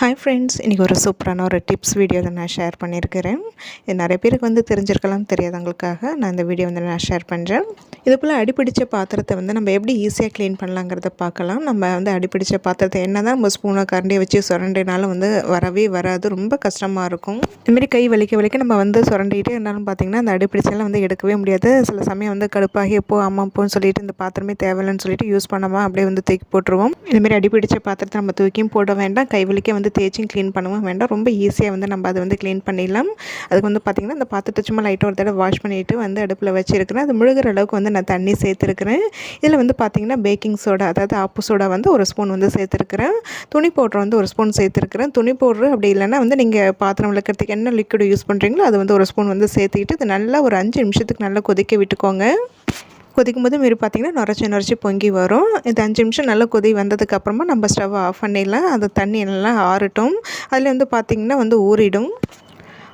Hi friends இன்றைக்கி ஒரு சூப்பரான ஒரு டிப்ஸ் வீடியோவில் நான் ஷேர் பண்ணியிருக்கிறேன். இது நிறைய பேருக்கு வந்து தெரிஞ்சிருக்கலாம் தெரியாதவங்களுக்காக நான் இந்த வீடியோ வந்து நான் ஷேர் பண்ணுறேன் இது போல் அடிப்பிடிச்ச பாத்திரத்தை வந்து நம்ம எப்படி ஈஸியாக க்ளீன் பண்ணலாங்கிறத பார்க்கலாம். நம்ம வந்து அடிப்பிடிச்ச பாத்திரத்தை என்ன தான் நம்ம ஸ்பூனை கரண்டியை வச்சு சுரண்டினாலும் வந்து வரவே வராது. ரொம்ப கஷ்டமாக இருக்கும். இதுமாரி கை வலிக்க வலிக்க நம்ம வந்து சுரண்டிகிட்டே இருந்தாலும் பார்த்திங்கன்னா அந்த அடிப்பிடிச்செல்லாம் வந்து எடுக்கவே முடியாது. சில சமயம் வந்து கடுப்பாகி எப்போ அம்மா அப்போன்னு சொல்லிட்டு இந்த பாத்திரமே தேவையில்லைன்னு சொல்லிட்டு யூஸ் பண்ணாமல் அப்படியே வந்து தூக்கி போட்டுருவோம். இதுமாரி அடிப்பிடிச்ச பாத்திரத்தை நம்ம தூக்கியும் போட வேண்டாம். கை வலிக்க வந்து வந்து தேய்ச்சியும் க்ளீன் பண்ணவும் வேண்டாம். ரொம்ப ஈஸியாக வந்து நம்ம அதை வந்து க்ளீன் பண்ணிடலாம். அதுக்கு வந்து பார்த்திங்கன்னா அந்த பாத்திரத்தை சும்மா லைட்டாக ஒரு தடவை வாஷ் பண்ணிவிட்டு வந்து அடுப்பில் வச்சுருக்கிறேன். அது முழுகிற அளவுக்கு வந்து நான் தண்ணி சேர்த்துருக்கிறேன். இதில் வந்து பார்த்திங்கன்னா பேக்கிங் சோடா அதாவது ஆப்பு சோடா வந்து ஒரு ஸ்பூன் வந்து சேர்த்துருக்கிறேன். துணி பவுட்ரு வந்து ஒரு ஸ்பூன் சேர்த்துருக்குறேன். துணி பவுட்ரு அப்படி இல்லைன்னா வந்து நீங்கள் பாத்திரம் விளக்கிறதுக்கு என்ன லிக்விட் யூஸ் பண்ணுறீங்களோ அது வந்து ஒரு ஸ்பூன் வந்து சேர்த்துக்கிட்டு இது நல்லா ஒரு அஞ்சு நிமிஷத்துக்கு நல்லா கொதிக்க விட்டுக்கோங்க. கொதிக்கும் போது மாரி பார்த்திங்கன்னா நுரைச்சி நுரைச்சி பொங்கி வரும். இது அஞ்சு நிமிஷம் நல்லா கொதி வந்ததுக்கப்புறமா நம்ம ஸ்டவ்வை ஆஃப் பண்ணிடலாம். அந்த தண்ணி நல்லா ஆறட்டும். அதில் வந்து பார்த்திங்கன்னா வந்து ஊறிடும்.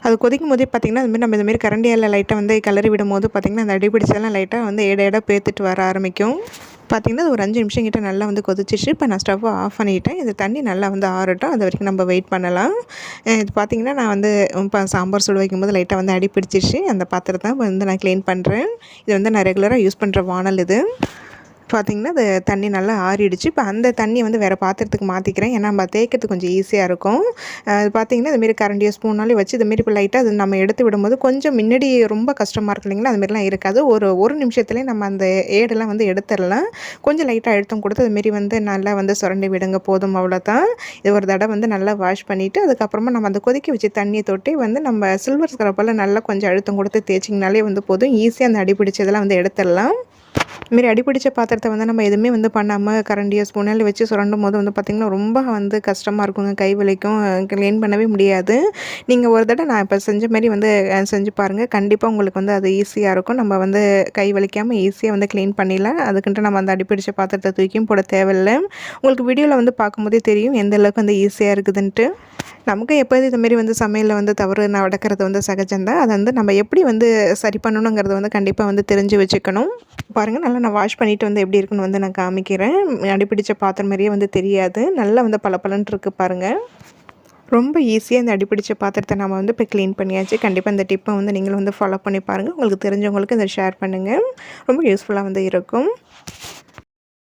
அது கொதிக்கும் போதே பார்த்திங்கன்னா அதுமாரி நம்ம இதுமாரி கரண்டியால் லைட்டாக வந்து கிளறி விடும் போது பார்த்திங்கன்னா அந்த அடிபிடிச்செல்லாம் லைட்டாக வந்து எடை எடை பேத்துட்டு வர ஆரம்பிக்கும். பார்த்திங்கன்னா ஒரு அஞ்சு நிமிஷம் கிட்டே நல்லா வந்து கொதிச்சிச்சு இப்போ நான் ஸ்டவ்வை ஆஃப் பண்ணிவிட்டேன் இந்த தண்ணி நல்லா வந்து ஆறட்டும். அது வரைக்கும் நம்ம வெயிட் பண்ணலாம். இது பார்த்திங்கன்னா நான் வந்து இப்போ சாம்பார் சுடு வைக்கும்போது லைட்டாக வந்து அடி பிடிச்சிச்சு அந்த பாத்திரத்தை வந்து நான் க்ளீன் பண்ணுறேன் இது வந்து நான் ரெகுலராக யூஸ் பண்ணுற வானல் இது. பார்த்திங்கன்னா அது தண்ணி நல்லா ஆறிடுச்சு. இப்போ அந்த தண்ணியை வந்து வேறு பாத்திரத்துக்கு மாற்றிக்கிறேன் ஏன்னா நம்ம தேய்க்கிறதுக்கு கொஞ்சம் ஈஸியாக இருக்கும். அது பார்த்திங்கன்னா இதுமாரி கரண்டியை ஸ்பூனாலே வச்சு இதுமாரி இப்போ லைட்டாக அது நம்ம எடுத்து விடும்போது கொஞ்சம் முன்னாடி ரொம்ப கஷ்டமாக இருக்கு இல்லைங்களா? அதுமாரிலாம் இருக்காது. ஒரு ஒரு நிமிஷத்துலேயே நம்ம அந்த ஏடெல்லாம் வந்து எடுத்துடலாம். கொஞ்சம் லைட்டாக அழுத்தம் கொடுத்து அதுமாரி வந்து நல்லா வந்து சுரண்டி விடுங்க. போதும் அவ்வளோதான் இது ஒரு தடவை வந்து நல்லா வாஷ் பண்ணிவிட்டு அதுக்கப்புறமா நம்ம அந்த கொதிக்க வச்சு தண்ணியை தொட்டி வந்து நம்ம சில்வர் ஸ்க்ரப்பெல்லாம் நல்லா கொஞ்சம் அழுத்தம் கொடுத்து தேய்ச்சிங்கனாலே வந்து போதும். ஈஸியாக அந்த அடி பிடிச்சதெல்லாம் வந்து எடுத்துடலாம். இதுமாரி அடிப்பிடிச்ச பாத்திரத்தை வந்து நம்ம எதுவுமே வந்து பண்ணாமல் கரண்டியோ ஸ்பூனில் வச்சு சுரண்டும் போது வந்து பார்த்திங்கன்னா ரொம்ப வந்து கஷ்டமாக இருக்குங்க. கை வலிக்கும். க்ளீன் பண்ணவே முடியாது. நீங்கள் ஒரு தடவை நான் இப்போ செஞ்ச மாதிரி வந்து செஞ்சு பாருங்கள் கண்டிப்பாக உங்களுக்கு வந்து அது ஈஸியாக இருக்கும். நம்ம வந்து கை வலிக்காமல் ஈஸியாக வந்து க்ளீன் பண்ணிடலாம். அதுக்குன்ட்டு நம்ம அந்த அடிப்பிடிச்ச பாத்திரத்தை தூக்கியும் போட தேவையில்லை. உங்களுக்கு வீடியோவில் வந்து பார்க்கும்போதே தெரியும் எந்த அளவுக்கு வந்து ஈஸியாக இருக்குதுன்ட்டு. நமக்கு எப்போது இதுமாரி வந்து சமையலில் வந்து தவறு நடக்கிறது வந்து சகஜம்தான். அதை வந்து நம்ம எப்படி வந்து சரி பண்ணணுங்கிறத வந்து கண்டிப்பாக வந்து தெரிஞ்சு வச்சுக்கணும். பாருங்கள் நல்லா நான் வாஷ் பண்ணிவிட்டு வந்து எப்படி இருக்குன்னு வந்து நான் காமிக்கிறேன். அடிப்பிடிச்ச பாத்திரம் மாதிரியே வந்து தெரியாது. நல்லா வந்து பல இருக்குது பாருங்கள் ரொம்ப ஈஸியாக இந்த அடிப்பிடிச்ச பாத்திரத்தை நம்ம வந்து இப்போ க்ளீன் பண்ணியாச்சு. கண்டிப்பாக இந்த டிப்பை வந்து நீங்களும் வந்து ஃபாலோ பண்ணி பாருங்கள் உங்களுக்கு தெரிஞ்சவங்களுக்கு இதை ஷேர் பண்ணுங்கள் ரொம்ப யூஸ்ஃபுல்லாக வந்து இருக்கும்.